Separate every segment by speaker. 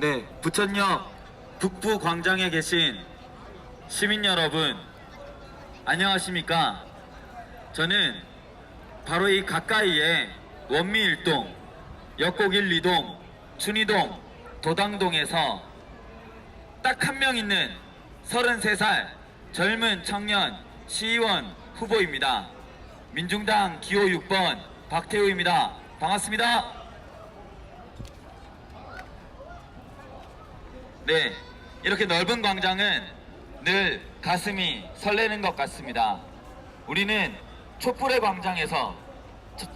Speaker 1: 네, 부천역 북부 광장에 계신 시민 여러분, 안녕하십니까? 저는 바로 이 가까이에 원미 1동, 역곡 1, 2동, 춘희동, 도당동에서 딱 한 명 있는 33살 젊은 청년 시의원 후보입니다. 민중당 기호 6번 박태우입니다. 반갑습니다. 네, 이렇게 넓은 광장은 늘 가슴이 설레는 것 같습니다. 우리는 촛불의 광장에서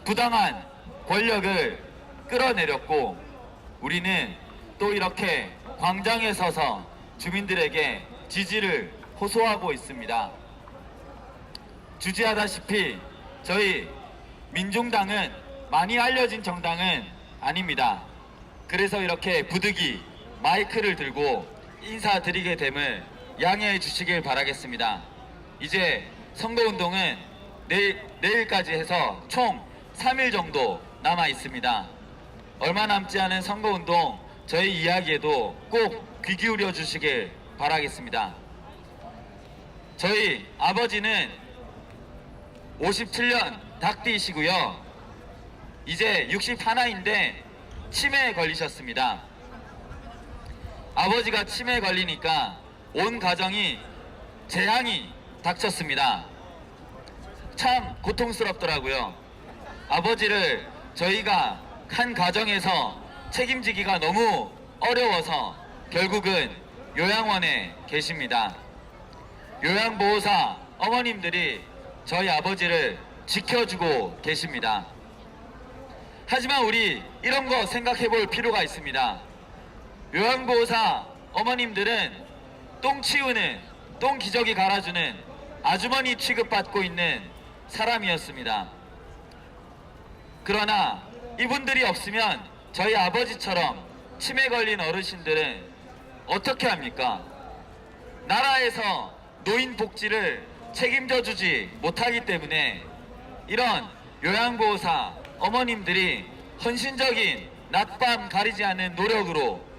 Speaker 1: 부당한 권력을 끌어내렸고, 우리는 또 이렇게 광장에 서서 주민들에게 지지를 호소하고 있습니다. 주지하다시피 저희 민중당은 많이 알려진 정당은 아닙니다. 그래서 이렇게 부득이 마이크를 들고 인사드리게 됨을 양해해 주시길 바라겠습니다. 이제 선거운동은 내일, 내일까지 해서 총 3일 정도 남아 있습니다. 얼마 남지 않은 선거운동 저희 이야기에도 꼭 귀 기울여 주시길 바라겠습니다. 저희 아버지는 57년 닭띠이시고요. 이제 61인데 치매에 걸리셨습니다. 아버지가 치매에 걸리니까 온 가정이 재앙이 닥쳤습니다. 참 고통스럽더라고요. 아버지를 저희가 한 가정에서 책임지기가 너무 어려워서 결국은 요양원에 계십니다. 요양보호사 어머님들이 저희 아버지를 지켜주고 계십니다. 하지만 우리 이런 거 생각해 볼 필요가 있습니다. 요양보호사 어머님들은 똥 치우는, 똥 기저귀 갈아주는 아주머니 취급받고 있는 사람이었습니다. 그러나 이분들이 없으면 저희 아버지처럼 치매 걸린 어르신들은 어떻게 합니까? 나라에서 노인 복지를 책임져 주지 못하기 때문에 이런 요양보호사 어머님들이 헌신적인 낮밤 가리지 않는 노력으로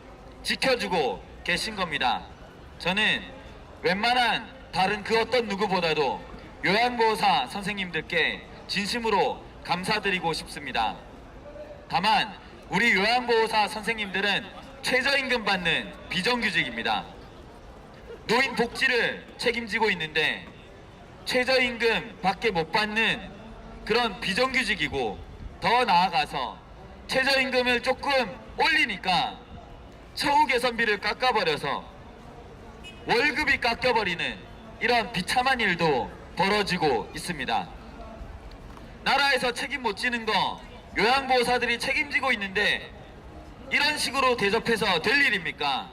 Speaker 1: 지켜주고 계신 겁니다. 저는 웬만한 다른 그 어떤 누구보다도 요양보호사 선생님들께 진심으로 감사드리고 싶습니다. 다만 우리 요양보호사 선생님들은 최저임금 받는 비정규직입니다. 노인 복지를 책임지고 있는데 최저임금 밖에 못 받는 그런 비정규직이고 더 나아가서 최저임금을 조금 올리니까 처우 개선비를 깎아버려서 월급이 깎여버리는 이런 비참한 일도 벌어지고 있습니다. 나라에서 책임 못 지는 거 요양보호사들이 책임지고 있는데 이런 식으로 대접해서 될 일입니까?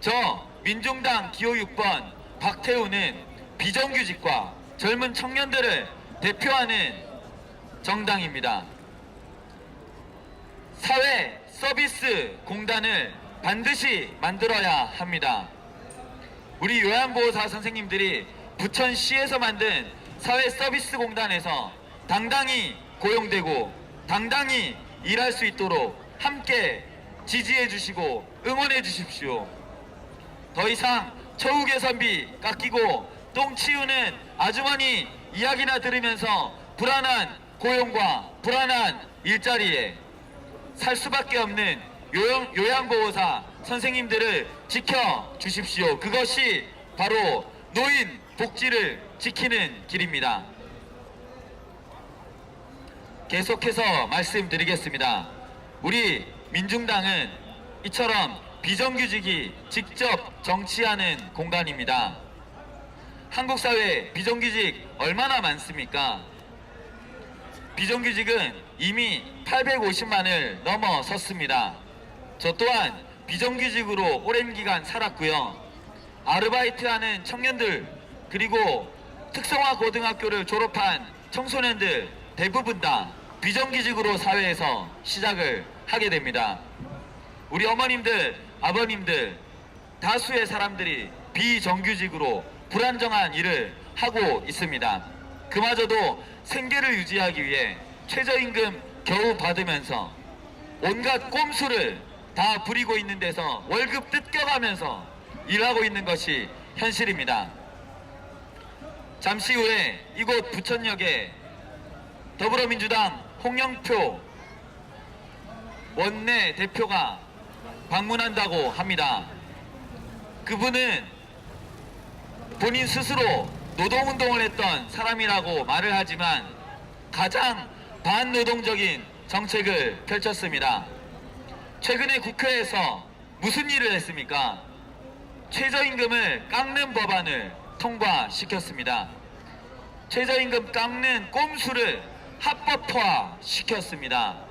Speaker 1: 저 민중당 기호 6번 박태우는 비정규직과 젊은 청년들을 대표하는 정당입니다. 사회 서비스 공단을 반드시 만들어야 합니다. 우리 요양보호사 선생님들이 부천시에서 만든 사회 서비스 공단에서 당당히 고용되고 당당히 일할 수 있도록 함께 지지해 주시고 응원해 주십시오. 더 이상 처우 개선비 깎이고 똥 치우는 아주머니 이야기나 들으면서 불안한 고용과 불안한 일자리에 살 수밖에 없는 요양, 요양보호사 선생님들을 지켜 주십시오. 그것이 바로 노인 복지를 지키는 길입니다. 계속해서 말씀드리겠습니다. 우리 민중당은 이처럼 비정규직이 직접 정치하는 공간입니다. 한국 사회 비정규직 얼마나 많습니까? 비정규직은 이미 850만을 넘어섰습니다. 저 또한 비정규직으로 오랜 기간 살았고요. 아르바이트하는 청년들 그리고 특성화 고등학교를 졸업한 청소년들 대부분 다 비정규직으로 사회에서 시작을 하게 됩니다. 우리 어머님들, 아버님들 다수의 사람들이 비정규직으로 불안정한 일을 하고 있습니다. 그마저도 생계를 유지하기 위해 최저임금 겨우 받으면서 온갖 꼼수를 다 부리고 있는 데서 월급 뜯겨가면서 일하고 있는 것이 현실입니다. 잠시 후에 이곳 부천역에 더불어민주당 홍영표 원내 대표가 방문한다고 합니다. 그분은 본인 스스로 노동운동을 했던 사람이라고 말을 하지만 가장 반노동적인 정책을 펼쳤습니다. 최근에 국회에서 무슨 일을 했습니까? 최저임금을 깎는 법안을 통과시켰습니다. 최저임금 깎는 꼼수를 합법화 시켰습니다.